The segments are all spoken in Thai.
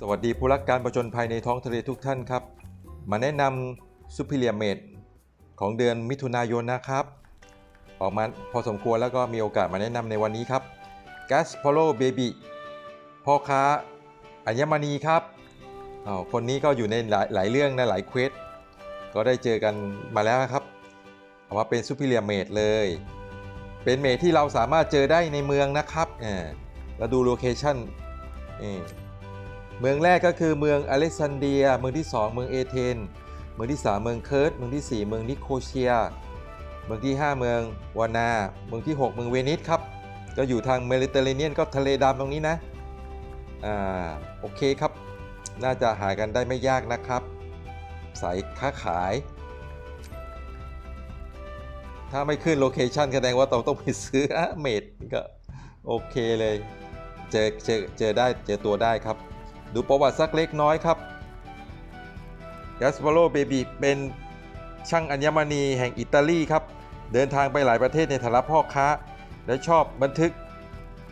สวัสดีผู้รักการประจนภัยในท้องทะเลทุกท่านครับ มาแนะนำซูเปอร์เลียเมดของเดือนมิถุนายนนะครับ ออกมาพอสมควรแล้วก็มีโอกาสมาแนะนำในวันนี้ครับ Gas p o l o Baby พ่อค้าอัญมณีครับอ้าวคนนี้ก็อยู่ในหลายหลายเรื่องนะหลายเควสก็ได้เจอกันมาแล้วครับเอามาเป็นซูเปอร์เลียเมดเลย เป็นเมดที่เราสามารถเจอได้ในเมืองนะครับเราดูโลเคชั่นนี่ เมืองแรกก็คือเมืองอเล็กซานเดีย เมืองที่ 2 เมืองเอเธน เมืองที่ 3 เมืองเคิร์ตเมืองที่ 4 เมืองนิโคเชีย เมืองที่ 5 เมืองวานา เมืองที่ 6 เมืองเวนิสครับ ก็อยู่ทางเมดิเตอร์เรเนียนก็ทะเลดำตรงนี้นะ อ่า โอเคครับ น่าจะหากันได้ไม่ยากนะครับ สายค้าขาย ถ้าไม่ขึ้นโลเคชันแสดงว่าเราต้องไปซื้ออะเมดก็โอเคเลย เจอเจอเจอได้เจอตัวได้ครับ ดูประวัติสักเล็กน้อยครับ g a s p a r o Baby เป็นช่างอัญมณีแห่งอิตาลีครับ เดินทางไปหลายประเทศในฐานะพ่อค้า และชอบบันทึก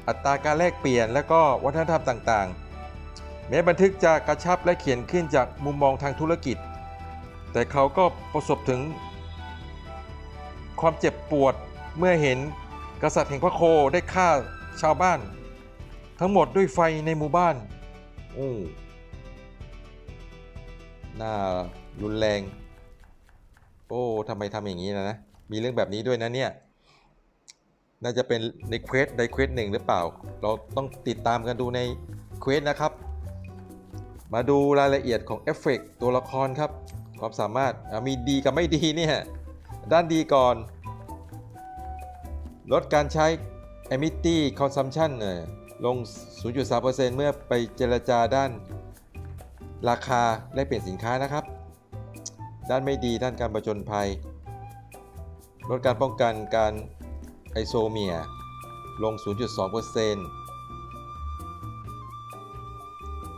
อัตราการแลกเปลี่ยน และก็วัฒนธรรมต่างๆ แม้บันทึกจะกระชับและเขียนขึ้นจากมุมมองทางธุรกิจ แต่เขาก็ประสบถึง ความเจ็บปวดเมื่อเห็นกษัตริย์แห่งพระโคได้ฆ่าชาวบ้าน ทั้งหมดด้วยไฟในหมู่บ้าน โอ้น่ารุนแรง โอ้ทำไมทำอย่างนี้นะนะ มีเรื่องแบบนี้ด้วยนะเนี่ย น่าจะเป็นในเควสในเควสหนึ่งหรือเปล่า เราต้องติดตามกันดูในเควสนะครับ มาดูรายละเอียดของเอฟเฟกต์ตัวละครครับ ความสามารถมีดีกับไม่ดีเนี่ย ด้านดีก่อน ลดการใช้ Emity Consumption เน่ย ลง 0.3%เมื่อไปเจรจาด้านราคาแลกเปลี่ยนสินค้านะครับ ด้านไม่ดีด้านการประจนภัย ลดการป้องกันการไอโซเมียลง 0.2%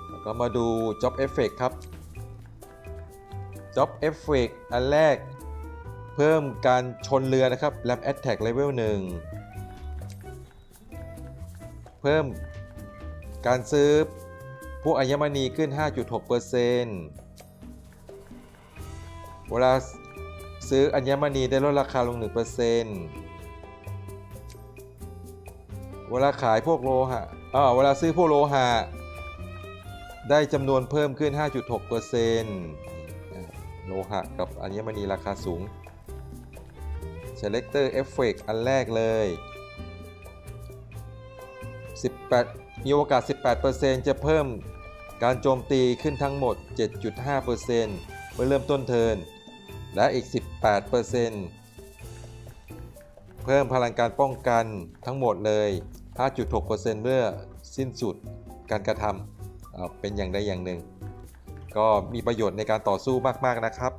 แล้วก็มาดู Job Effect ครับ Job Effect อันแรกเพิ่มการชนเรือนะครับ Ram Attack Level 1 เพิ่มการซื้อพวกอัญมณีขึ้น 5.6%เวลาซื้ออัญมณีได้ลดราคาลง 1%เวลาขายพวกโลหะอ่าเวลาซื้อพวกโลหะ ได้จำนวนเพิ่มขึ้น 5.6%โลหะกับอัญมณีราคาสูง Selector Effect อันแรกเลย 18 มีโอกาส 18%จะเพิ่มการโจมตีขึ้นทั้งหมด 7.5%เมื่อเริ่มต้นเทิน และอีก 18%เพิ่มพลังการป้องกันทั้งหมดเลย 5.6%เมื่อสิ้นสุดการกระทำเป็นอย่างใดอย่างหนึ่ง ก็มีประโยชน์ในการต่อสู้มาก ๆ นะครับ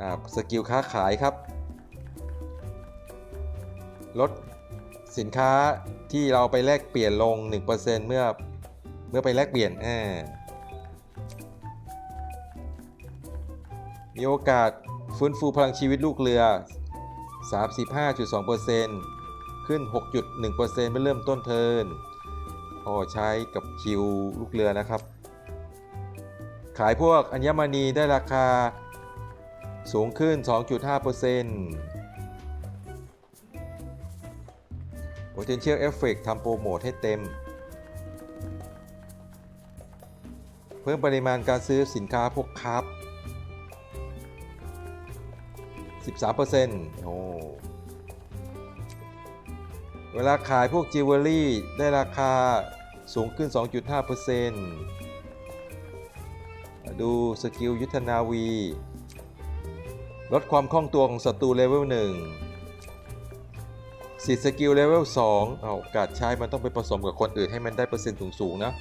อาสกิลค้าขายครับ ลดสินค้าที่เราไปแลกเปลี่ยนลง 1%เมื่อเมื่อไปแลกเปลี่ยนอ่ามีโอกาสฟื้นฟูพลังชีวิตลูกเรือ 35.2%ขึ้น 6.1%เมื่อเริ่มต้นเทินพอใช้กับคิวลูกเรือนะครับ ขายพวกอัญมณีได้ราคาสูงขึ้น 2.5% Potential Effect ทำโปรโมทให้เต็ม เพิ่มปริมาณการซื้อสินค้าพวกคร์บ13%โอ้เวลาขายพวกจิวเวลรี่ได้ราคาสูงขึ้น 2.5%ดูสกิลยุทธนาวี ลดความคล่องตัวของศัตรูเลเวล1 สิทธิ์สกิลเลเวล2เอาโอกาสใช้มันต้องไปผสมกับคนอื่นให้มันได้เปอร์เซ็นต์สูงๆนะ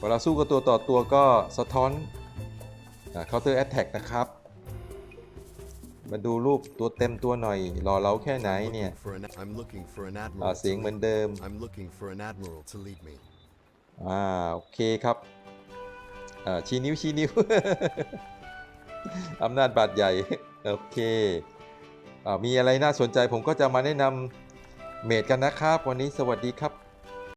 เวลาสู้กับตัวต่อตัวก็สะท้อนเคาน์เตอร์แอตแทกนะครับ มาดูรูปตัวเต็มตัวหน่อยรอเราแค่ไหนเนี่ยเสียงเหมือนเดิมอ่าโอเคครับชี้นิ้วชี้นิ้ว อำนาจบาดใหญ่ โอเค มีอะไรน่าสนใจผมก็จะมาแนะนำเมดกันนะครับ วันนี้สวัสดีครับ